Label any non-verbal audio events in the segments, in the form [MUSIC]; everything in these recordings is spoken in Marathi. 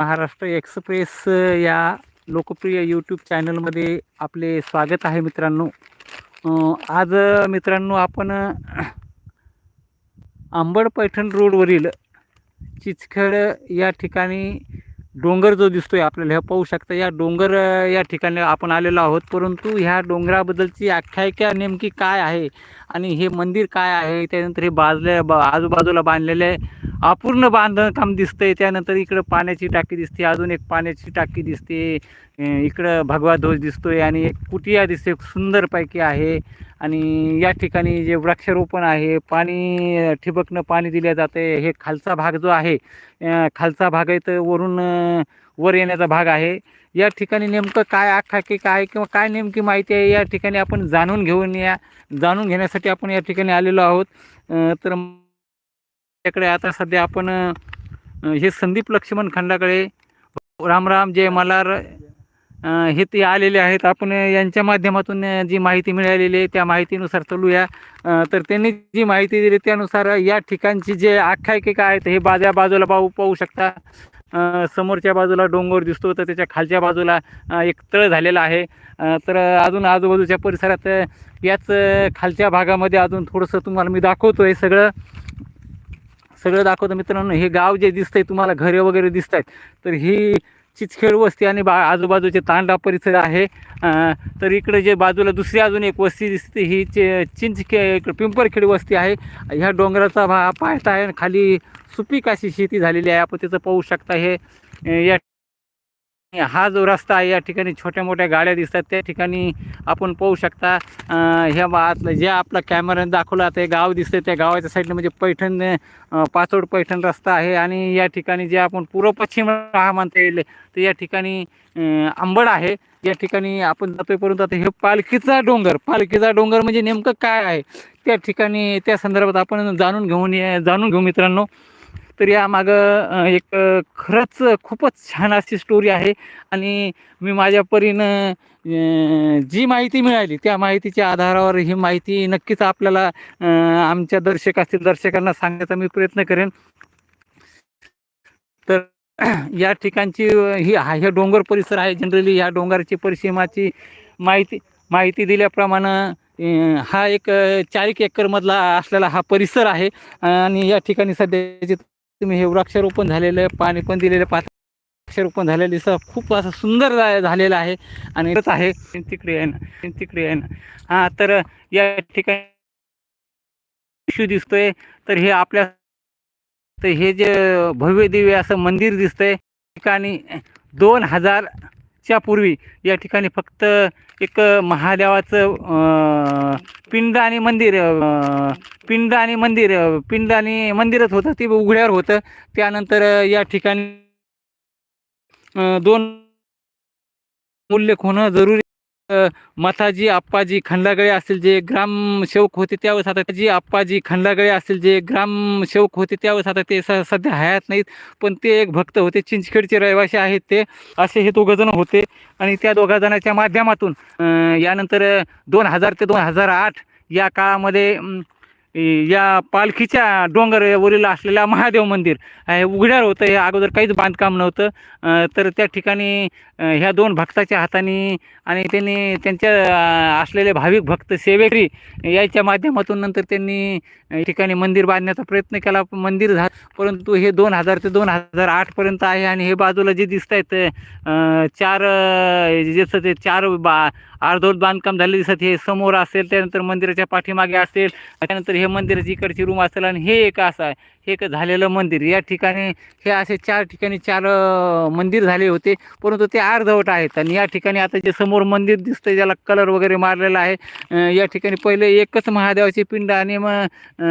महाराष्ट्र एक्सप्रेस या लोकप्रिय यूट्यूब चॅनलमध्ये आपले स्वागत आहे मित्रांनो. आज मित्रांनो आपण आंबड पैठण रोडवरील चिचखेड या ठिकाणी डोंगर जो दिसतो आहे आपल्याला हे पाहू शकता या डोंगर या ठिकाणी आपण आलेलो आहोत. परंतु ह्या डोंगराबद्दलची आख्यायिका नेमकी काय आहे? आणि हे मंदिर काय आहे? त्यानंतर हे बाजल्या बा आजूबाजूला बांधलेले अपूर्ण बांधकाम दिसतंय. त्यानंतर इकडं पाण्याची टाकी दिसते. अजून एक पाण्याची टाकी दिसते. इकडं भगवा ध्वज दिसतोय आणि एक कुटिया दिसते. सुंदरपैकी आहे. आणि या ठिकाणी जे वृक्षारोपण आहे पाणी ठिबकनं पाणी दिलं जातं हे खालचा भाग जो आहे खालचा भाग आहे तर वरून वर येण्याचा भाग आहे. या ठिकाणी नेमकं काय आखाकी काय किंवा काय नेमकी माहिती आहे या ठिकाणी आपण जाणून घेऊन या. जाणून घेण्यासाठी आपण या ठिकाणी आलेलो आहोत. तर त्याकडे आता सध्या आपण हे संदीप लक्ष्मण खंडाकडे रामराम जय मल्हार हे ते आलेले आहेत. आपण यांच्या माध्यमातून जी माहिती मिळालेली आहे त्या माहितीनुसार चालूया. तर त्यांनी जी माहिती दिली त्यानुसार या ठिकाणची जे आख्यायिका आहेत हे बाजा बाजूला पाहू पाहू शकता. समोरच्या बाजूला डोंगर दिसतो तर त्याच्या खालच्या बाजूला एक तळ झालेला आहे. तर अजून आजूबाजूच्या परिसरात याच खालच्या भागामध्ये अजून थोडंसं तुम्हाला मी दाखवतो आहे सगळं. सगळं दाखवतो मित्रांनो. हे गाव जे दिसतंय तुम्हाला घरे वगैरे दिसत आहेत तर ही चिचखेड वस्ती आणि बा आजूबाजूचे तांडा परिसर आहे. तर इकडे जे बाजूला दुसरी अजून एक वस्ती दिसते ही चे चिंचखे इकडे पिंपरखेड वस्ती आहे. ह्या डोंगराचा भा पाहता आहे खाली सुपीक अशी शेती झालेली आहे. आपण तिथं पाहू शकता हे. या हा जो रस्ता आहे या ठिकाणी छोट्या मोठ्या गाड्या दिसतात त्या ठिकाणी आपण पाहू शकता ह्या बातलं जे आपला कॅमेऱ्याने दाखवला ते गाव दिसतं त्या गावाच्या साईडला म्हणजे पैठण पाचोड पैठण रस्ता आहे आणि या ठिकाणी जे आपण पूर्व पश्चिम हा म्हणता येईल तर या ठिकाणी आंबड आहे. या ठिकाणी आपण जातोय परंतु आता हे पालखीचा डोंगर पालखीचा डोंगर म्हणजे नेमकं काय आहे? त्या ठिकाणी त्या संदर्भात आपण जाणून घेऊन जाणून घेऊ मित्रांनो. तर यामागं एक खरंच खूपच छान अशी स्टोरी आहे. आणि मी माझ्या परीनं जी माहिती मिळाली त्या माहितीच्या आधारावर ही माहिती नक्कीच आपल्याला आमच्या दर्शक असतील दर्शकांना सांगण्याचा मी प्रयत्न करेन. तर या ठिकाणची ही हा हे डोंगर परिसर आहे. जनरली ह्या डोंगराची परिसीमाची माहिती माहिती दिल्याप्रमाणे हा एक अं, चार एक एकरमधला असलेला हा परिसर आहे. आणि या ठिकाणी सध्या तुम्ही हे वृक्षारोपण झालेलं आहे पाणी पण दिलेलं पाहता वृक्षारोपण झालेलं दिसतं खूप असं सुंदर झालेलं आहे. आणि इथंच आहे. तिकडे आहे ना तिकडे आहे ना. हां तर या ठिकाणी इश्यू दिसतोय. तर हे आपल्या तर हे जे भव्य दिव्य असं मंदिर दिसतंय. ठिकाणी दोन हजार च्या पूर्वी या ठिकाणी फक्त एक महादेवाचं पिंड आणि मंदिर पिंड आणि मंदिर पिंड आणि मंदिरच होतं ते उघड्यावर होतं. त्यानंतर या ठिकाणी दोन उल्लेख होणं जरुरी मथाजी आप्पाजी खंडागळे असतील जे ग्रामसेवक होते त्यावेळेस आता जी आप्पाजी खंडागळे असतील जे ग्रामसेवक होते त्यावेळेस आता ते स सध्या हयात नाहीत. पण ते एक भक्त होते चिंचखेडचे रहिवासी आहेत ते. असे हे दोघं जण होते आणि त्या दोघा जणांच्या माध्यमातून यानंतर दोन हजार ते दोन हजार आठ या काळामध्ये या पालखीच्या डोंगरवरील असलेल्या महादेव मंदिर उघड्यावर होतं. हे अगोदर काहीच बांधकाम नव्हतं. तर त्या ठिकाणी ह्या दोन भक्ताच्या हाताने आणि त्यांनी त्यांच्या असलेले भाविक भक्त सेवेकरी याच्या माध्यमातून नंतर त्यांनी या ठिकाणी मंदिर बांधण्याचा प्रयत्न केला. मंदिर झा परंतु हे दोन हजार ते दोन हजार आठपर्यंत आहे आणि हे बाजूला जे दिसत आहेत चार जसं ते चार बा अर्धवट बांधकाम झाले दिसत हे समोर असेल त्यानंतर मंदिराच्या पाठीमागे असेल त्यानंतर हे मंदिराची इकडची रूम असेल आणि हे एक असं आहे. हे एक झालेलं मंदिर या ठिकाणी हे असे चार ठिकाणी चार मंदिर झाले होते. परंतु ते अर्धवट आहेत आणि या ठिकाणी आता जे समोर मंदिर दिसतंय ज्याला कलर वगैरे मारलेला आहे या ठिकाणी पहिले एकच महादेवाचे पिंड आणि मग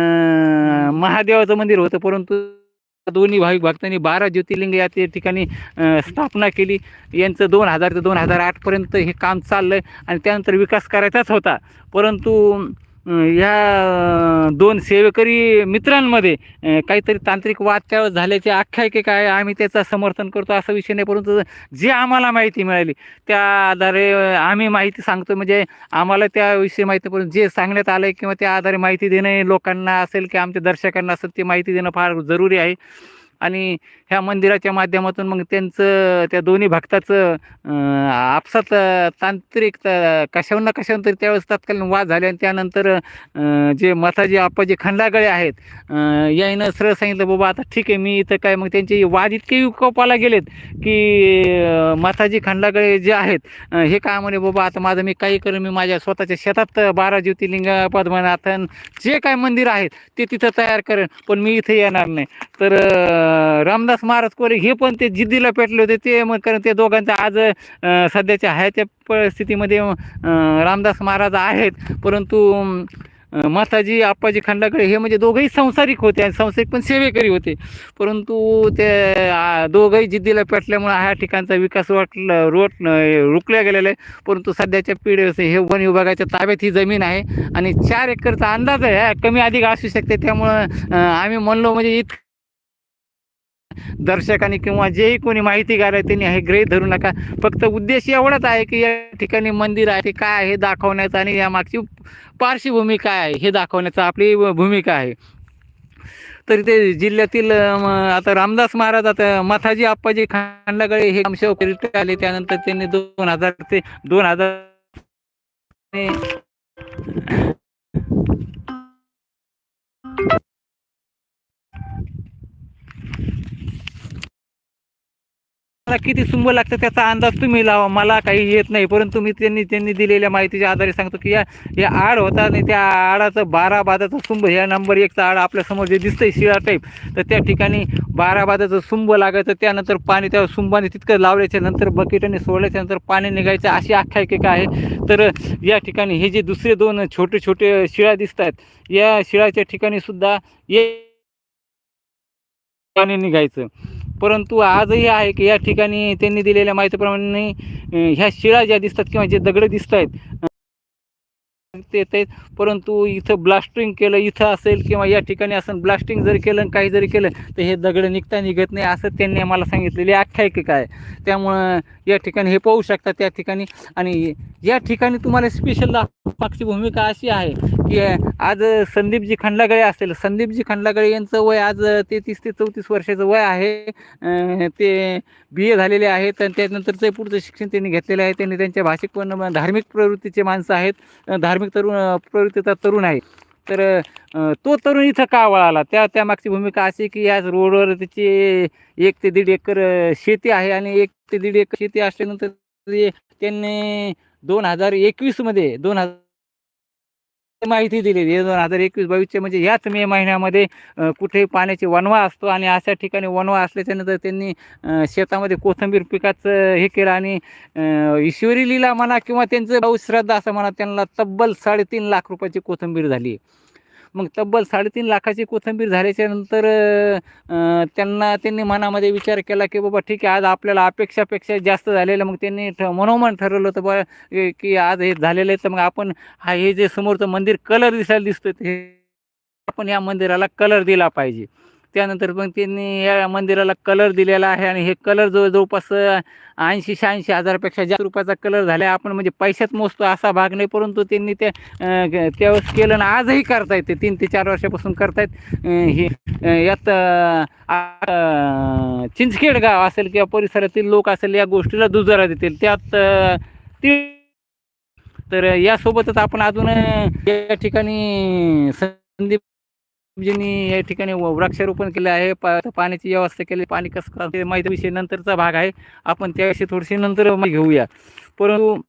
महादेवाचं मंदिर होतं. परंतु दोन्ही भाविक भक्तांनी बारा ज्योतिर्लिंग या ठिकाणी स्थापना केली. यांचं दोन हजार ते दोन हजार आठपर्यंत हे काम चाललं आहे आणि त्यानंतर विकास करायचाच होता. परंतु या दोन सेवेकरी मित्रांमध्ये काहीतरी तांत्रिक वाद त्या झाल्याचे आख्यायिके काय आम्ही त्याचा समर्थन करतो असा विषय नाही परंतु जे आम्हाला माहिती मिळाली त्या आधारे आम्ही माहिती सांगतो म्हणजे आम्हाला त्याविषयी माहिती परंतु जे सांगण्यात आलं आहे किंवा त्या आधारे माहिती देणं हे लोकांना असेल की आमच्या दर्शकांना असेल ते माहिती देणं फार जरुरी आहे. आणि ह्या मंदिराच्या माध्यमातून मग त्यांचं त्या दोन्ही भक्ताचं आपसात तांत्रिक त- कशाहून ना कशाहून तरी त्यावेळेस तत्कालीन वाद झाले आणि त्यानंतर जे मताजी आप्पाजी खंडागळे आहेत याईनं सरळ सांगितलं बाबा आता ठीक आहे मी इथं काय मग त्यांचे वाद इतके विकोपाला गेलेत की मताजी माताजी खंडागळे जे आहेत हे काय म्हणे बाबा आता माझं मी काही करून मी माझ्या स्वतःच्या शेतात बारा ज्योतिर्लिंग पद्मनाथन जे काय मंदिर आहेत ते तिथं तयार करेन पण मी इथे येणार नाही. तर रामदास महाराज कोरे हे पण ते जिद्दीला पेटले होते. ते मग कारण ते दोघांचं आज सध्याच्या आहे त्या परिस्थितीमध्ये रामदास महाराज आहेत. परंतु माताजी आप्पाजी खंडाकडे हे म्हणजे दोघंही संसारिक होते आणि संसारिक पण सेवेकरी होते. परंतु ते दोघंही जिद्दीला पेटल्यामुळे ह्या ठिकाणचा विकास वाटला रोट रुकल्या गेलेला आहे. परंतु सध्याच्या पिढी हे वन विभागाच्या ताब्यात ही जमीन आहे आणि चार एकरचा अंदाज आहे. कमी अधिक असू शकते. त्यामुळं आम्ही म्हणलो म्हणजे इत दर्शकांनी किंवा जेही कोणी माहिती आहे त्यांनी हे गृहीत धरू नका. फक्त उद्देश एवढाच आहे की या ठिकाणी मंदिर आहे ते काय आहे हे दाखवण्याचा आणि यामागची पार्श्वभूमी काय आहे हे दाखवण्याचा आपली भूमिका आहे. तरी ते जिल्ह्यातील आता रामदास महाराज आता माथाजी आप्पाजी खांडागळे हे आमच्या आले. त्यानंतर त्यांनी दोन हजार ते दोन हजार मला किती सुंब लागतं त्याचा अंदाज तुम्ही लावा. मला काही येत नाही. परंतु मी त्यांनी त्यांनी दिलेल्या माहितीच्या आधारे सांगतो की या या आड होता आणि त्या आडाचं बारा बादाचं सुंब ह्या नंबर एकचा आड आपल्यासमोर जे दिसतंय शिळा टाईप तर त्या ठिकाणी बारा बादाचं सुंब लागायचं. त्यानंतर पाणी त्या सुंबाने तितकं लावल्याच्या नंतर बकेटाने सोडल्याच्या नंतर पाणी निघायचं. अशी आख्यायिका आहे. तर या ठिकाणी हे जे दुसरे दोन छोटे छोटे शिळा दिसत आहेत या शिळाच्या ठिकाणी सुद्धा ये पाणी निघायचं. परंतु आजही आहे की या ठिकाणी त्यांनी दिलेल्या माहितीप्रमाणे ह्या शिळा ज्या दिसतात किंवा जे दगड दिसत आहेत ते येत परंतु इथं ब्लास्टिंग केलं इथं असेल किंवा या ठिकाणी असं ब्लास्टिंग जर केलं आणि काही जरी केलं तर हे दगड निघता निघत नाही असं त्यांनी आम्हाला सांगितलेली आख्यायिका आहे. त्यामुळं या ठिकाणी हे पाहू शकता त्या ठिकाणी. आणि या ठिकाणी तुम्हाला स्पेशल मागची भूमिका अशी आहे की आज संदीपजी खंडलागळे असेल संदीपजी खंडलागळे यांचं वय आज ते तीस ते चौतीस वर्षाचं वय आहे. ते बी ए झालेले आहेत आणि त्यानंतरचं पुढचं शिक्षण त्यांनी घेतलेलं आहे. त्यांनी त्यांच्या भाषिक पण धार्मिक प्रवृत्तीचे माणसं आहेत. धार्मिक तरुण प्रवृत्तीचा तरुण आहे. तर तो तरुण इथं का वळाला? त्या त्यामागची भूमिका अशी की आज रोडवर त्याची एक ते दीड एकर शेती आहे आणि एक ते दीड एकर शेती असल्यानंतर त्यांनी दोन हजार एकवीसमध्ये दोन हजार माहिती दिलेली आहे. दोन हजार एकवीस बावीसच्या म्हणजे याच मे महिन्यामध्ये कुठे कुठेही पाण्याची वनवा असतो आणि अशा ठिकाणी वनवा असल्याच्यानंतर त्यांनी शेतामध्ये कोथिंबीर पिकाचं हे केलं आणि ईश्वरी लीला म्हणा किंवा त्यांचं भाऊ श्रद्धा असं म्हणा त्यांना तब्बल साडेतीन लाख रुपयाची कोथिंबीर झाली मग तब्बल साडेतीन लाखाची कोथिंबीर झाल्याच्यानंतर त्यांना त्यांनी मनामध्ये विचार केला की बाबा ठीक आहे आज आपल्याला अपेक्षापेक्षा जास्त झालेलं मग त्यांनी ठ मनोमन ठरवलं होतं बा की की आज हे झालेलं आहे तर मग आपण हा हे जे समोरचं मंदिर कलर दिसायला दिसतं ते आपण या मंदिराला कलर दिला पाहिजे. त्यानंतर मग त्यांनी या मंदिराला कलर दिलेला आहे आणि हे कलर जवळ जवळपास ऐंशी शहाऐंशी हजारापेक्षा जास्त रुपयाचा कलर झाला आपण म्हणजे पैशात मोजतो असा भाग नाही परंतु त्यांनी त्या त्यावेळेस केलं आणि आजही करतायत ते. तीन ते चार वर्षापासून करतायत. हे यात चिंचखेड गाव असेल किंवा परिसरातील लोक असेल या गोष्टीला दुजारा देतील. त्यात ती तर यासोबतच आपण अजून या ठिकाणी संदीप ज्यांनी या ठिकाणी व- वृक्षारोपण केलं आहे पा पाण्याची व्यवस्था केली. पाणी कसं करायचं ते माहिती विषय नंतरचा भाग आहे. आपण त्याविषयी थोडीशी नंतर घेऊया. परंतु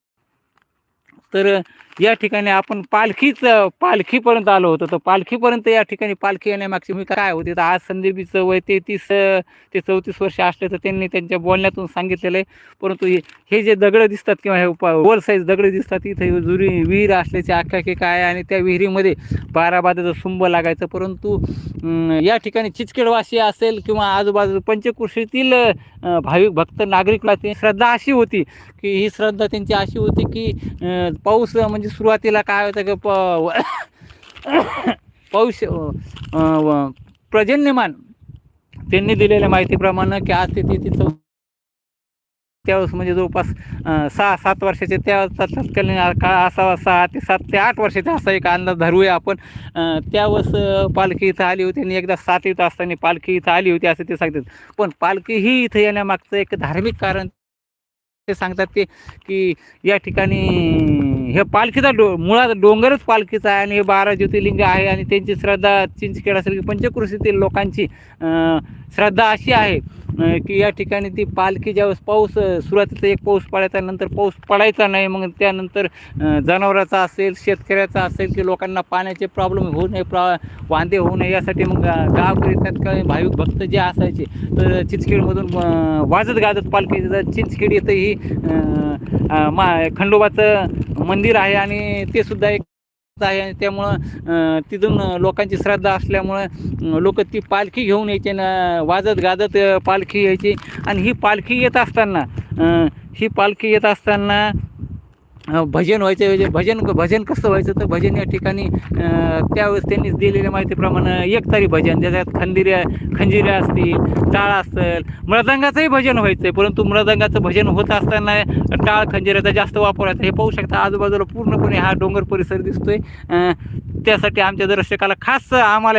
तर या ठिकाणी आपण पालखीच पालखीपर्यंत आलो होतो. तर पालखीपर्यंत या ठिकाणी पालखी येण्यामागची भूमिका काय होती? तर आज संदीपीचं वय तेहतीस ते चौतीस वर्ष असल्याचं त्यांनी त्यांच्या बोलण्यातून सांगितलेलं आहे. परंतु हे हे जे दगडं दिसतात किंवा हे ओव्हर साईज दगडं दिसतात इथं जुरी विहीर असल्याची आख्यायिका आहे? आणि त्या विहिरीमध्ये बाराबाजाचं सुंब लागायचं. परंतु या ठिकाणी चिचखेडवासी असेल किंवा आजूबाजू पंचकृषीतील भाविक भक्त नागरिकला ती श्रद्धा अशी होती की ही श्रद्धा त्यांची अशी होती की पाऊस म्हणजे सुरुवातीला काय होतं की प [COUGHS] पौष प्रजन्यमान पर्जन्यमान. त्यांनी दिलेल्या माहितीप्रमाणे की आज ते तिथे चौ त्यावेळेस म्हणजे जवळपास सहा सात वर्षाचे त्या तत्कालीन काळ असावा सहा ते सात ते आठ वर्षाचा असा एक अंदाज धरूया आपण. त्यावेळेस पालखी इथं आली होती आणि एकदा सात इथं असताना पालखी इथं आली होती असं ते सांगतात. पण पालखी ही इथं येण्यामागचं एक धार्मिक कारण ते सांगतात ते की या ठिकाणी हे पालखीचा डो मुळात डोंगरच पालखीचा आहे आणि हे बारा ज्योतिर्लिंग आहे आणि त्यांची श्रद्धा चिंचखेड असेल की पंचकृषीतील लोकांची श्रद्धा अशी आहे की या ठिकाणी ती पालखी ज्यावेळेस पाऊस सुरुवातीचा एक पाऊस पडायचा नंतर पाऊस पडायचा नाही मग त्यानंतर जनावराचा असेल शेतकऱ्याचा असेल की लोकांना पाण्याचे प्रॉब्लेम होऊ नये प्रॉ वांदे होऊ नये यासाठी मग गावकरी तत्कालीन भाविक भक्त जे असायचे तर चिंचखेडमधून वाजत गाजत पालखी जर चिंचखेड येतं ही मा खंडोबाचं मंदिर आहे आणि ते सुद्धा एक आहे. आणि त्यामुळं तिथून लोकांची श्रद्धा असल्यामुळं लोक ती पालखी घेऊन यायचे ना वाजत गाजत पालखी यायची. आणि ही पालखी येत असताना ही पालखी येत असताना भजन व्हायचे म्हणजे भजन भजन कसं व्हायचं तर भजन या ठिकाणी त्यावेळेस त्यांनी दिलेल्या माहितीप्रमाणे एकतारी भजन ज्याच्यात खंदिऱ्या खंजिऱ्या असतील टाळ असेल मृदंगाचंही भजन व्हायचं आहे परंतु मृदंगाचं भजन होत असताना टाळ खंजिऱ्याचा जास्त वापर व्हायचा. हे पाहू शकता आजूबाजूला पूर्णपणे हा डोंगर परिसर दिसतोय. त्यासाठी आमच्या दर्शकाला खास आम्हाला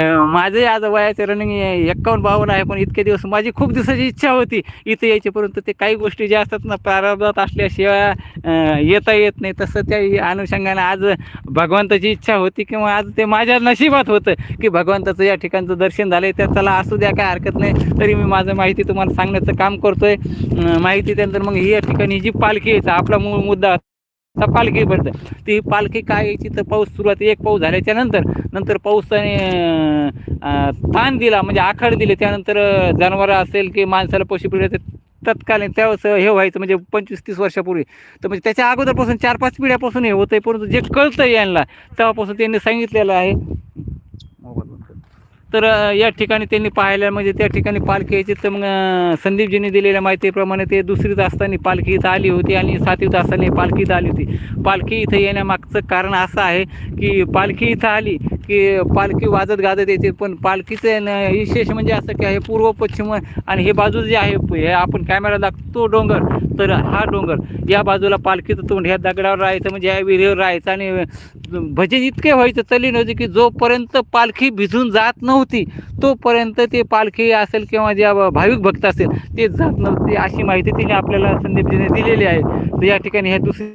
माझे आज वयाचे रनिंग एक्कावन्न बावन्न आहे पण इतके दिवस माझी खूप दिवसाची इच्छा होती. इथे यायची परंतु ते काही गोष्टी ज्या असतात ना प्रारब्धात असल्याशिवाय येता येत नाही. तसं त्या अनुषंगाने आज भगवंताची इच्छा होती किंवा आज ते माझ्या नशिबात होतं की भगवंताचं या ठिकाणचं दर्शन झालं त्या चला असू द्या काय हरकत नाही. तरी मी माझं माहिती तुम्हाला सांगण्याचं काम करतोय. आहे माहिती त्यानंतर मग या ठिकाणी जी पालखी यायचा आपला मूळ मुद्दा तर पालखी भरतं ती पालखी काय यायची? तर पाऊस सुरुवात एक पाऊस झाल्याच्यानंतर नंतर पाऊसाने ताण दिला म्हणजे आखाड दिले. त्यानंतर जनावरं असेल की माणसाला पशुपिढी तत्कालीन त्यावेळेस हे व्हायचं म्हणजे पंचवीस तीस वर्षापूर्वी. तर म्हणजे त्याच्या अगोदरपासून चार पाच पिढ्यापासून हे होतं आहे परंतु जे कळतं यांना तेव्हापासून त्यांनी सांगितलेलं आहे. तर या ठिकाणी त्यांनी पाहायला म्हणजे त्या ठिकाणी पालखी यायची. तर मग संदीपजींनी दिलेल्या माहितीप्रमाणे ते दुसरी असताना पालखी इथं आली होती आणि सातवीत असताना पालखी इथं आली होती. पालखी इथं येण्यामागचं कारण असं आहे की पालखी इथं आली की पालखी वाजत गाजत येते. पण पालखीचं न विशेष म्हणजे असं की हे पूर्व पश्चिम आणि हे बाजू जे आहे हे आपण कॅमेरा दाखतो डोंगर तर हा डोंगर या बाजूला पालखीचं तोंड ह्या दगडावर राहायचं म्हणजे या विहिरीवर राहायचं आणि भजन इतके व्हायचं तल्लीन होते की जोपर्यंत पालखी भिजून जात नव्हती तोपर्यंत ते पालखी असेल किंवा ज्या भाविक भक्त असेल ते जात नव्हते अशी माहिती तिने आपल्याला संदीपजीने दिलेली आहे. तर या ठिकाणी ह्या दुसरी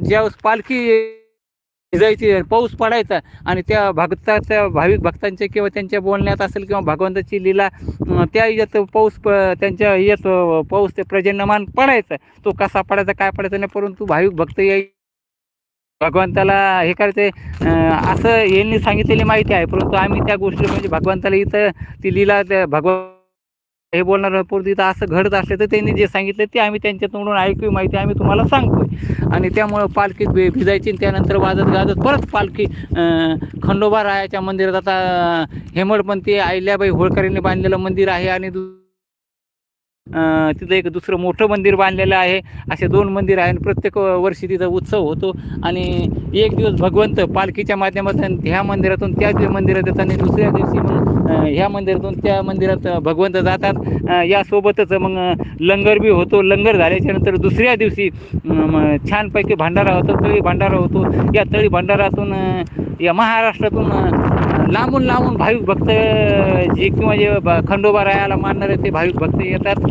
ज्यावेळेस पालखी जायची पाऊस पडायचा आणि त्या भक्ताच्या भाविक भक्तांच्या किंवा त्यांच्या बोलण्यात असेल किंवा भगवंताची लीला त्या यात पाऊस प त्यांच्या यात पाऊस ते प्रजन्यमान पडायचा. तो कसा पडायचा काय पडायचा नाही परंतु भाविक भक्त याय भगवंताला हे करायचे असं यांनी सांगितलेली माहिती आहे परंतु आम्ही त्या गोष्टी म्हणजे भगवंताला इथं ती लिला त्या भगव हे बोलणार परंतु इथं असं घडत असले तर त्यांनी जे सांगितलं ते आम्ही त्यांच्या तोंडून ऐकू माहिती आम्ही तुम्हाला सांगतोय. आणि त्यामुळं पालखीत भिजायची आणि त्यानंतर वाजत गाजत परत पालखी खंडोबा रायाच्या मंदिरात आता हेमडपंथी आहिल्याबाई होळकरींनी बांधलेलं मंदिर आहे आणि दु तिथं एक दुसरं मोठं मंदिर बांधलेलं आहे. असे दोन मंदिर आहे आणि प्रत्येक वर्षी तिथं उत्सव होतो. आणि एक दिवस भगवंत पालखीच्या माध्यमातून ह्या मंदिरातून त्या मंदिरात येतात आणि दुसऱ्या दिवशी मग ह्या मंदिरातून त्या मंदिरात भगवंत जातात. यासोबतच मग लंगर बी होतो. लंगर झाल्याच्यानंतर दुसऱ्या दिवशी छानपैकी भांडारा होतो. तळी भंडारा होतो. या तळी भंडारातून या महाराष्ट्रातून लांबून लांबून भाविक भक्त जे किंवा जे खंडोबा रायाला मानणारे ते भाविक भक्त येतात.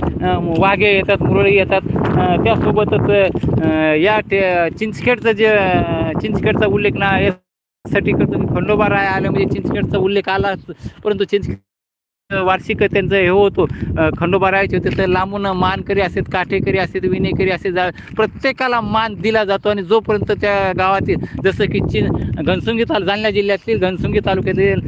वाघे येतात मुरळी येतात. त्यासोबतच या ते चिंचखेडचं जे चिंचखेडचा उल्लेख ना साठी खंडोबा राय आले म्हणजे चिंचखेडचा उल्लेख आलाच परंतु चिंचखेड वार्षिक त्यांचं हे होतो खंडोबा राहायचे होते तर लांबून मानकरी असतात काठेकरी असतात विनेकरी असे जा प्रत्येकाला मान दिला जातो आणि जोपर्यंत त्या गावातील जसं की चिन घनसुंगी ताल जालना जिल्ह्यातील घनसुंगी तालुक्यातील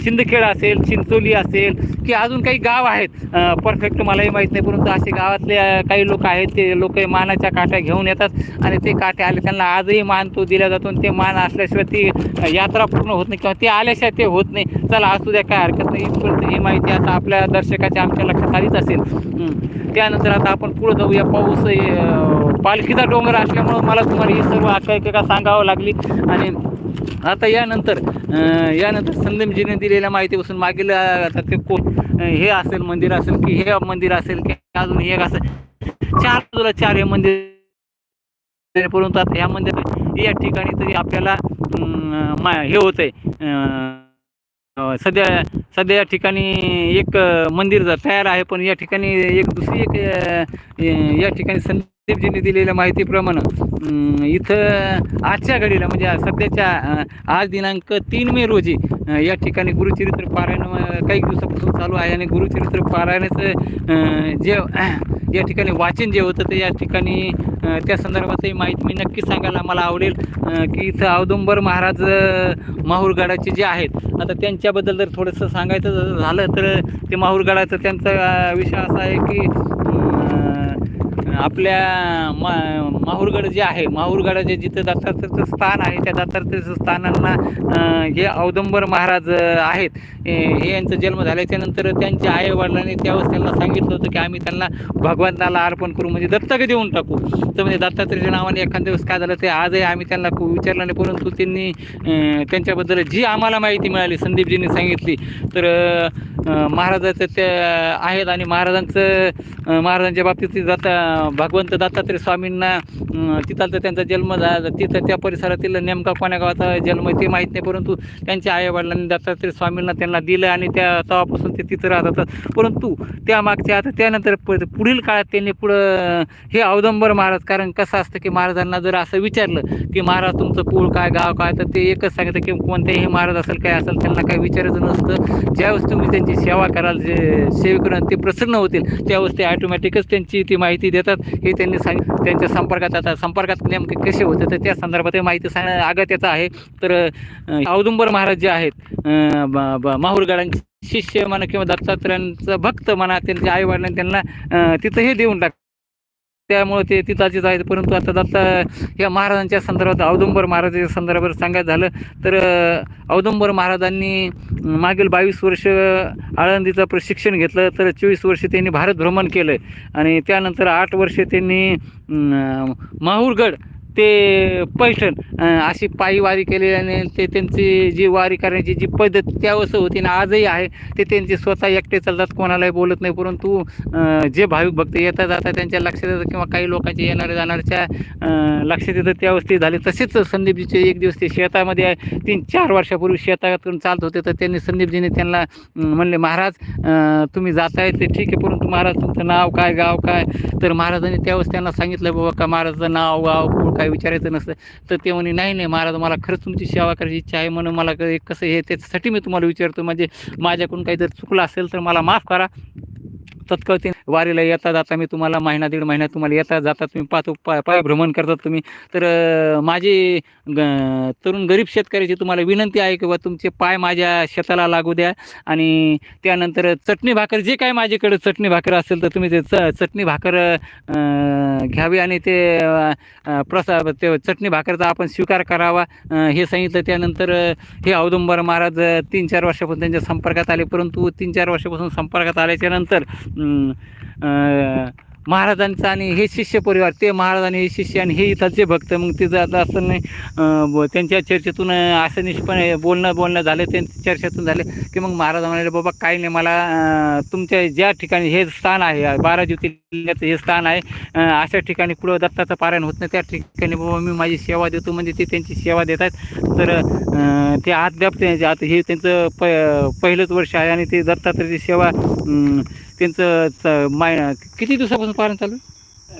शिंदखेड असेल चिंचोली असेल की अजून काही गाव आहेत परफेक्ट मलाही माहीत नाही परंतु असे गावातले काही लोक आहेत ते लोक मानाच्या काठ्या घेऊन येतात आणि ते काठे आले त्यांना आजही मान तो दिला जातो आणि ते मान असल्याशिवाय ती यात्रा पूर्ण होत नाही किंवा ते आल्याशिवाय ते होत नाही. चला असू द्या काय हरकत नाही. इथपर्यंत ही माहिती माहिती आता आपल्या दर्शकाच्या आमच्या लक्षात आलीच असेल. त्यानंतर आता आपण पुढं जाऊया. पाऊस पालखीचा डोंगर असल्यामुळं मला तुम्हाला ही सर्व आख्यायिका सांगावं लागली. आणि आता यानंतर यानंतर संदीपजीने दिलेल्या माहितीपासून मागील आता ते को हे असेल मंदिर असेल की हे मंदिर असेल की अजून एक असेल चार तुला चार हे मंदिर परंतु आता ह्या मंदिर या ठिकाणी तरी आपल्याला मा- हे होत आहे सध्या सध्या या ठिकाणी एक मंदिर तयार आहे पण या ठिकाणी एक दुसरी एक या ठिकाणी संदीपजींनी दिलेल्या माहितीप्रमाणे इथं आजच्या घडीला म्हणजे सध्याच्या आज दिनांक तीन मे रोजी या ठिकाणी गुरुचरित्र पारायण काही दिवसापासून चालू आहे आणि गुरुचरित्र पारायणाचं जे या ठिकाणी वाचन जे होतं ते या ठिकाणी त्या संदर्भातही माहिती मी नक्की सांगायला मला आवडेल की इथं औदुंबर महाराज माहूरगडाचे जे आहेत आता त्यांच्याबद्दल जर थोडंसं सांगायचं झालं तर ते माहूरगडाचं त्यांचा विषय असा आहे की आपल्या मा माहूरगड जे आहे माहूरगडाचे जिथं दत्तात्रयाचं स्थान आहे त्या दत्तात्रयाचं स्थानांना हे औदंबर महाराज आहेत. हे यांचं यांचा जन्म झाल्याच्यानंतर त्यांच्या आई वडिलांनी त्यावेळेस त्यांना सांगितलं होतं की आम्ही त्यांना भगवंताला अर्पण करू म्हणजे दत्तक देऊन टाकू. तर म्हणजे दत्तात्रयाच्या नावाने एखाद्या दिवस काय झालं ते आजही आम्ही त्यांना विचारलं नाही परंतु त्यांनी त्यांच्याबद्दल जी आम्हाला माहिती मिळाली संदीपजींनी सांगितली तर महाराजाचं ते आहेत आणि महाराजांचं महाराजांच्या बाबतीत ते दत्ता भगवंत दत्तात्रय स्वामींना तिथं तिथालचा त्यांचा जन्म झाला तिथं त्या परिसरातील नेमका कोण्या गावाचा जन्म आहे ते माहीत नाही परंतु त्यांच्या आईवडिलांनी दत्तात्रय स्वामींना त्यांना दिलं आणि त्या तेव्हापासून ते तिथं राहतात परंतु त्यामागच्या आता त्यानंतर प- पुढील काळात त्यांनी पुढं हे औदंबर महाराज कारण कसं असतं की महाराजांना जर असं विचारलं की महाराज तुमचं कुळ काय गाव काय तर ते एकच सांगितलं की कोणतेही महाराज असेल काय असेल त्यांना काही विचारायचं नसतं. ज्यावेळेस तुम्ही त्यांची सेवा कराल जे सेवेकरून ते प्रसन्न होतील त्यावेळेस ते ऑटोमॅटिकच त्यांची ती माहिती देतात. हे त्यांनी सांग त्यांच्या संपर्कात आता संपर्कात नेमके कसे होते तर त्या संदर्भात हे माहिती सांगणं अगत्याचं आहे. तर औदुंबर महाराज जे आहेत अं, माहूरगडांचे शिष्य म्हणा किंवा दत्तात्रयांचं भक्त म्हणा त्यांच्या आईवडिलांनी त्यांना तिथं हे देऊन टाक त्यामुळे ते तिथाचेच आहेत. परंतु आता दत्ता या महाराजांच्या संदर्भात औदुंबर महाराजांच्या संदर्भात सांगायचं झालं तर औदुंबर महाराजांनी मागील बावीस वर्ष आळंदीचं प्रशिक्षण घेतलं तर चोवीस वर्ष त्यांनी भारत भ्रमण केलं आणि त्यानंतर आठ वर्ष त्यांनी माहूरगड ते पैठण अशी पायी वारी केलेल्याने आणि ते त्यांची जी वारी करण्याची जी पद्धत त्यावेळेस होती ना आजही आहे. ते त्यांचे स्वतः एकटे चालतात कोणालाही बोलत नाही परंतु जे भाविक भक्त येतात जातात त्यांच्या लक्षात येतं किंवा काही लोकांचे येणारे जाणाऱ्याच्या लक्षात येतं त्यावेळेस ते झाले. तसेच संदीपजीचे एक दिवस ते शेतामध्ये तीन चार वर्षापूर्वी शेतातून चालत होते तर त्यांनी संदीपजीने त्यांना म्हणले महाराज तुम्ही जाताय ते ठीक आहे परंतु महाराज तुमचं नाव काय गाव काय? तर महाराजांनी त्यावेळेस त्यांना सांगितलं बाबा का महाराजचं नाव गाव काय काय विचारायचं नसतं. तर ते म्हणे नाही नाही महाराज मला खरंच तुमची सेवा करायची इच्छा आहे. म्हणून मला क- कसं हे त्याच्यासाठी मी तुम्हाला विचारतो. म्हणजे माझ्याकडून काही जर चुकलं असेल तर मला माफ करा. तत्काळ ते वारीला येता जाता मी तुम्हाला महिना दीड महिन्यात तुम्हाला येता जाता तुम्ही पाहतो पाय पाय भ्रमण करतात तुम्ही. तर माझे माझी ग तरुण गरीब शेतकऱ्याची तुम्हाला विनंती आहे की तुमचे पाय माझ्या शेताला लागू द्या. आणि त्यानंतर चटणी भाकर जे काय माझ्याकडे चटणी भाकर असेल तर तुम्ही ते च चटणी भाकर घ्यावी आणि ते प्रसा ते चटणी भाकरचा आपण स्वीकार करावा. हे सांगितलं. त्यानंतर हे औदुंबर महाराज तीन चार वर्षापासून त्यांच्या संपर्कात आले. परंतु तीन चार वर्षापासून संपर्कात आल्याच्यानंतर महाराजांचं आणि हे शिष्य परिवार ते महाराज आणि हे शिष्य आणि हे इथलचे भक्त मग ते जात असं नाही त्यांच्या चर्चेतून असं निष्पणे बोलणं बोलणं झालं त्यांच्या चर्चेतून झाले की मग महाराज म्हणाले बाबा काही नाही मला तुमच्या ज्या ठिकाणी हे स्थान आहे बारा लिंगाचं हे स्थान आहे. अशा ठिकाणी कुळ दत्ताचं पारायण होत नाही. त्या ठिकाणी बाबा मी माझी सेवा देतो. म्हणजे ते त्यांची सेवा देतात तर ते अद्याप ते आता हे त्यांचं प पहिलंच वर्ष आहे आणि ते दत्तात्रयाची सेवा त्यांचं च- माय किती दिवसापासून पारायण चालू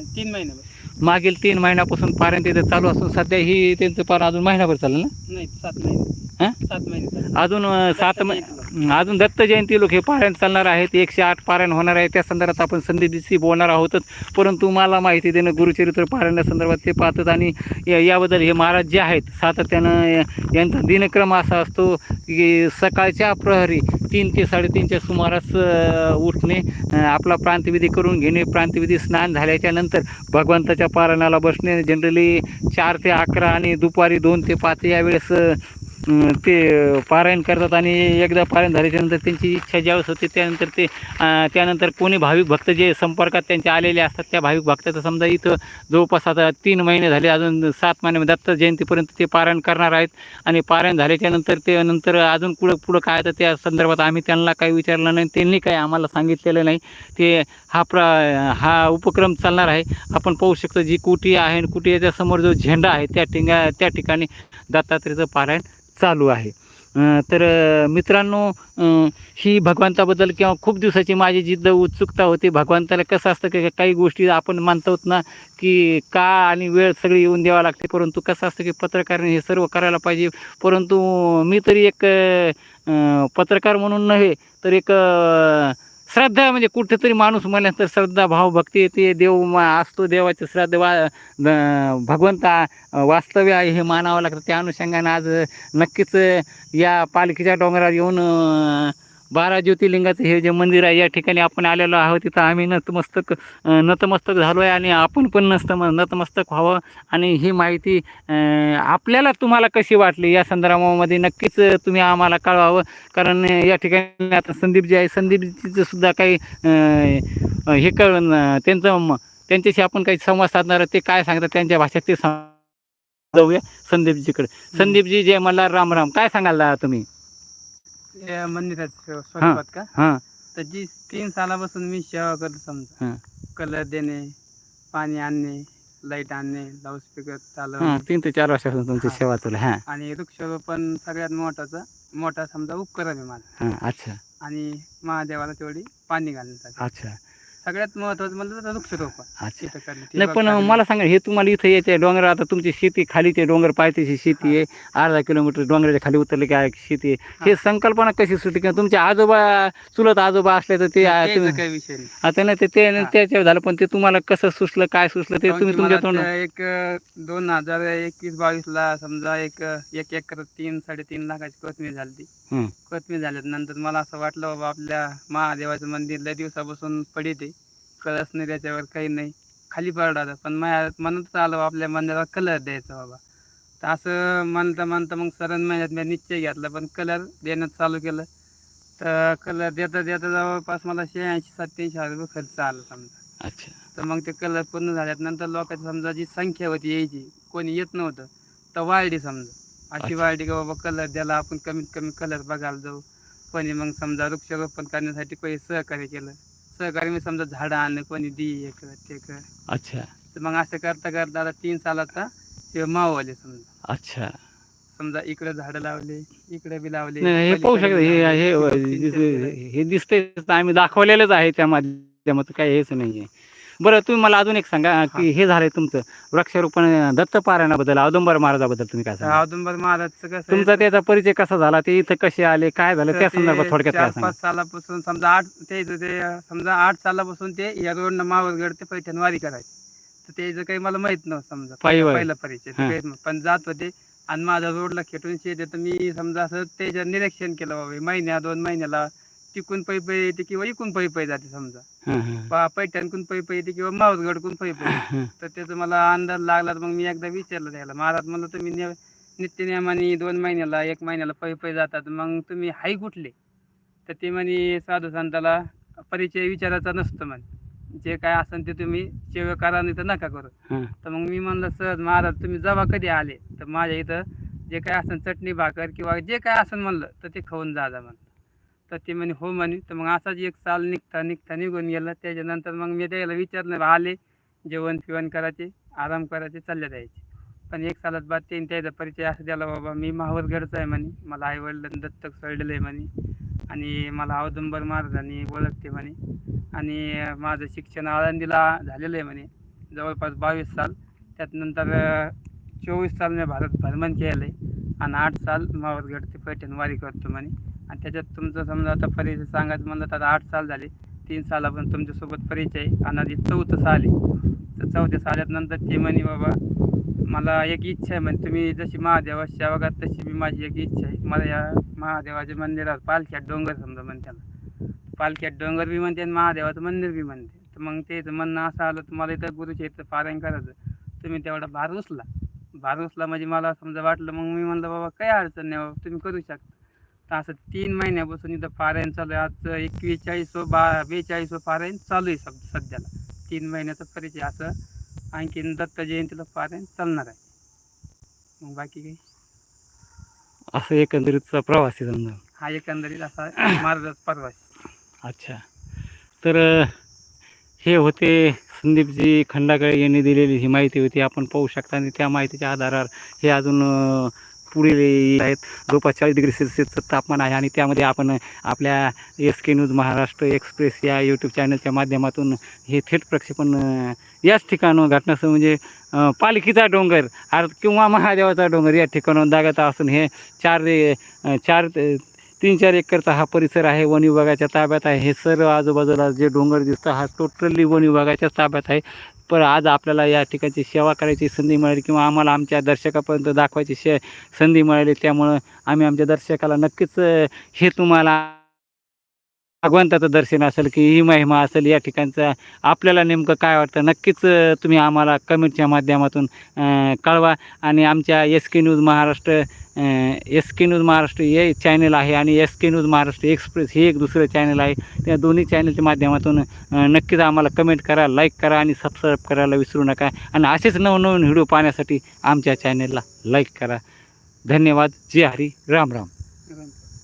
तीन महिन्यापासून मागील तीन महिन्यापासून पारायण तिथं चालू असून सध्या ही त्यांचं पारायण अजून महिनाभर चाललं ना? नाही सात महिने. हां? सात महिने. अजून सात मै अजून दत्त जयंती लोक हे पारायण चालणार आहेत. एकशे आठ पारायण होणार आहे. त्या संदर्भात आपण संदीपशी बोलणार आहोतच परंतु मला माहिती देणं गुरुचरित्र पारायणासंदर्भात ते पाहतात आणि याबद्दल हे महाराज जे आहेत सातत्यानं यांचा दिनक्रम असा असतो की सकाळच्या प्रहरी तीन ते साडेतीनच्या सुमारास उठणे आपला प्रांतविधी करून घेणे प्रांतविधी स्नान झाल्याच्यानंतर भगवंताच्या पारणाला बसणे. जनरली चार ते अकरा आणि दुपारी दोन ते पाच या वेळेस ते पारायण करतात आणि एकदा पारायण झाल्याच्यानंतर त्यांची इच्छा ज्यावेळेस होते त्यानंतर ते त्यानंतर कोणी भाविक भक्त जे संपर्कात त्यांचे आलेले असतात त्या भाविक भक्ताचं समजा इथं जवळपास आता तीन महिने झाले अजून सात महिने दत्त जयंतीपर्यंत ते पारायण करणार आहेत. आणि पारायण झाल्याच्यानंतर ते नंतर अजून पुढं पुढं काय तर त्या संदर्भात आम्ही त्यांना काही विचारलं नाही त्यांनी काही आम्हाला सांगितलेलं नाही. ते हा प्र हा उपक्रम चालणार आहे. आपण पाहू शकतो जी कुटी आहे आणि कुटीच्या समोर जो झेंडा आहे त्या ठिंगा त्या ठिकाणी दत्तात्रेचं पारायण चालू आहे. तर मित्रांनो ही भगवंताबद्दल किंवा खूप दिवसाची माझी जिद्द उत्सुकता होती भगवंताला कसं असतं की काही गोष्टी आपण मानतोत ना की का आणि वेळ सगळी येऊन द्यावा लागते परंतु कसं असतं की पत्रकाराने हे सर्व करायला पाहिजे. परंतु मी तरी एक पत्रकार म्हणून नव्हे तर एक श्रद्धा म्हणजे कुठेतरी माणूस म्हणल्यानंतर श्रद्धा भाव भक्ती येते. देव मा- असतो देवाचे श्रद्धा वा द- भगवंत वास्तव्य आहे हे मानावं लागतं. त्या अनुषंगाने आज नक्कीच या पालखीच्या डोंगरावर येऊन बारा ज्योतिर्लिंगाचं हे जे मंदिर आहे या ठिकाणी आपण आलेलो आहोत. तिथं आम्ही नतमस्तक नतमस्तक झालो आहे आणि आपण पण नसतं नतमस्तक व्हावं. आणि ही माहिती आपल्याला तुम्हाला कशी वाटली? या संदर्भामध्ये नक्कीच तुम्ही आम्हाला कळवावं. कारण या ठिकाणी आता संदीप जे आहे संदीपजीचं सुद्धा काही हे कळून त्यांचं त्यांच्याशी आपण काही संवाद साधणार. ते काय सांगतात त्यांच्या भाषेत ते सांग जाऊया संदीपजीकडे संदीपजी जय मल्हार राम राम. काय सांगाल तुम्ही? या मंदिरात स्वरूपात का? हां. तर जी तीन सालापासून मी सेवा करतो समजा. हां. कलर देणे पाणी आणणे लाइट आणणे लाऊडस्पीकर हां चालवणे तीन ते चार वर्षापासून तुमची. सेवा चालू आहे. हां. आणि वृक्षारोपण सगळ्यात मोठाचा मोठा समजा उपक्रम आहे माझा. हां अच्छा. आणि महादेवाला तेवढी पाणी घालण्यासाठी. अच्छा. सगळ्यात महत्वाचं म्हणलं तर वृक्षारोपण अच्छा इथं करणे. नाही पण. मला सांगा हे तुम्हाला इथं यायचे डोंगर आता तुमची शेती खाली ते डोंगर पायथ्याशी शेती आहे अर्धा किलोमीटर डोंगराच्या खाली उतरले की आहे शेती आहे हे संकल्पना कशी सुटी किंवा तुमचे आजोबा चुलत आजोबा असले तर ते आ, त्याचं तुम्ही- काही विषय नाही आता नाही ते ते हा. त्याच्यावर झालं पण ते तुम्हाला कसं सुचलं काय सुचलं ते तुम्ही तुमच्या तोंड एक अं, दोन हजार एकवीस बावीस ला समजा एक अं, एक एकर तीन साडेतीन लाखाची कोथमीर झाली हं. कोथमीर झाल्यात. नंतर मला असं वाटलं बाबा आपल्या महादेवाचं मंदिर लय दिवसापासून पडित कळस नाही त्याच्यावर काही नाही. खाली पडला पण माझ्या मनात आलं आपल्या मंदिराला कलर द्यायचा बाबा. तर असं म्हणता म्हणता मग सरण महिन्यात मी निश्चय घेतला पण कलर देणं चालू केलं. तर कलर देता देता जवळपास मला शहाऐंशी सत्याऐंशी हजार रुपये खर्च आला समजा. अच्छा. तर मग ते कलर पूर्ण झाल्यात. नंतर लोकांची समजा जी संख्या होती यायची कोणी येत नव्हतं तर वाढली समजा. अशी अच्छा. वाढली की बाबा कलर द्याला आपण कमीत कमी कलर बघायला जाऊ. कोणी मग समजा वृक्षारोपण करण्यासाठी कोणी सहकार्य केलं. सहकार्य मी समजा झाडं आणलं कोणी दी कर ते कर. अच्छा. तर मग असं करता करता आता तीन सालाचा ते मावले समजा. अच्छा. समजा इकडे झाडं लावले इकडे बी लावले. हे पाहू शकतो हे हे. हे- हे दिसतंय आम्ही दाखवलेलंच आहे त्या माध्यमाचं काही हेच नाही आहे बरं तुम्ही मला अजून एक सांगा की हे झालंय तुमचं वृक्षारोपण दत्तपारायणाबद्दल औदुंबर महाराजाबद्दल तुम्ही काय सांगा? औदुंबर महाराजचं कसं तुमचा त्याचा परिचय कसा झाला? ते इथं कसे आले? काय झालं? त्या ते संदर्भात थोडक्यात काय सांगा? पाच सालापासून समजा आठ ते ते समजा आठ सालापासून ते या रोडनं मावळगड ते पैठण वारी करायचे. तर त्याचं काही मला माहीत नव्हतं समजा. पायी वारी. पहिला परिचय. ते हां. काहीच नव्हतं. पण जात होते आणि माझा रोडला खेटून शेत आहे. तर मी समजा असं त्याचं निरीक्षण केलं बाबा महिन्या दोन महिन्याला तिकून पै पै येते किंवा इकून पै पै जाते समजा. पैठणकून पै पै येते किंवा मावळगडकून पै पै. येते. तर त्याचा मला अंदाज लागला तर मग मी एकदा विचारलं त्याला. महाराज म्हणलं तुम्ही ने- नित्यनियमाने दोन महिन्याला एक महिन्याला पै पै जातात. मग तुम्ही हाय कुठले? तर ते म्हणे साधू संताला परिचय विचारायचा नसतो म्हणे. जे काय असेल ते तुम्ही सेवा करा नाही तर नका करू. तर मग मी म्हणलं सहज महाराज तुम्ही जेव्हा कधी आले? तर माझ्या इथं जे काय असेल चटणी भाकर किंवा जे काय असेल म्हणलं तर ते खाऊन जा जा म्हणलं तर ते म्हणे हो म्हणे तर मग असाच एक साल निघता निघता निघून गेला. त्याच्यानंतर मग मी त्याला विचारलं आले जेवण पिवण करायचे आराम करायचे चालले जायचे. पण एक सालात बाद त्यांनी त्याचा परिचय असं द्याला बाबा मी माहूरगडचा आहे म्हणे. मला आई वडिलांनी दत्तक सोडलेलं आहे म्हणे. आणि मला औदुंबर महाराजांनी ओळखते म्हणे. आणि माझं शिक्षण आळंदीला झालेलं आहे म्हणे. जवळपास बावीस साल. त्यात नंतर चोवीस साल मी भारत भ्रमण केलं आहे आणि आठ साल मावळगड ते पैठण वारी करतो म्हणे. आणि त्याच्यात तुमचं समजा आता परिचय सांगायचं म्हणलं तर आता आठ साल झाले तीन सालापर्यंत तुमच्यासोबत परिचय आहे. आणि आधी चौथं साल आहे. तर चौथ्या साल्यात नंतर ते म्हणे बाबा मला एक इच्छा आहे म्हणजे तुम्ही जशी महादेवाची सेवा करता तशी मी माझी एक इच्छा आहे. मला या महादेवाच्या मंदिरात पालख्यात डोंगर समजा म्हणते पालख्यात डोंगर बी म्हणते आणि महादेवाचं मंदिर बी म्हणते. तर मग त्याचं म्हणणं असं आलं तुम्हाला इथं गुरुच्या इथं पारायण करायचं. तुम्ही तेवढा भार उचला. भार उचला म्हणजे मला समजा वाटलं मग मी म्हणलं बाबा काही अडचण नाही बाबा तुम्ही करू शकता. तर असं तीन महिन्यापासून इथं पारायण चालू आहे. आज एकवीस बा बेचाळीस पारायण चालू आहे सद सध्याला. तीन महिन्याचा परिचय असं आणखीन दत्त जयंतीला पारायण चालणार आहे. मग बाकी काही? असं एकंदरीतचा प्रवास आहे समजा हा एकंदरीत असा [COUGHS] महाराजाचा परवास. अच्छा. तर हे होते संदीपजी खंडागळे यांनी दिलेली ही माहिती होती आपण पाहू शकता. आणि त्या माहितीच्या आधारावर हे अजून पुढे आहेत. जवळपास चाळीस डिग्री सेल्सिअसचं तापमान आहे आणि त्यामध्ये आपण आपल्या S K news Maharashtra express या यूट्यूब चॅनलच्या माध्यमातून हे थेट प्रक्षेपण याच ठिकाणं घटनास्थळ म्हणजे पालखीचा डोंगर आर किंवा महादेवाचा डोंगर या ठिकाणाहून दागत असून हे चार चार तीन चार एकरचा हा परिसर आहे. वन विभागाच्या ताब्यात आहे. हे सर्व आजूबाजूला जे डोंगर दिसतं हा टोटली वन विभागाच्याच ताब्यात आहे. पण आज आपल्याला या ठिकाणची सेवा करायची संधी मिळाली किंवा आम्हाला आमच्या दर्शकापर्यंत दाखवायची शे संधी मिळाली त्यामुळं आम्ही आमच्या दर्शकाला नक्कीच हे तुम्हाला भगवंताचं दर्शन असेल की ही महिमा असेल या ठिकाणचं आपल्याला नेमकं काय वाटतं? नक्कीच तुम्ही आम्हाला कमेंटच्या माध्यमातून कळवा. आणि आमच्या S K news Maharashtra S K news Maharashtra हे चॅनल आहे आणि S K news Maharashtra express हे एक दुसरं चॅनल आहे. त्या दोन्ही चॅनलच्या माध्यमातून नक्कीच आम्हाला कमेंट करा लाईक करा आणि सबस्क्राईब करायला विसरू नका. आणि असेच नवनवीन व्हिडिओ पाहण्यासाठी आमच्या चॅनलला लाईक करा. धन्यवाद. जय हरी. राम राम.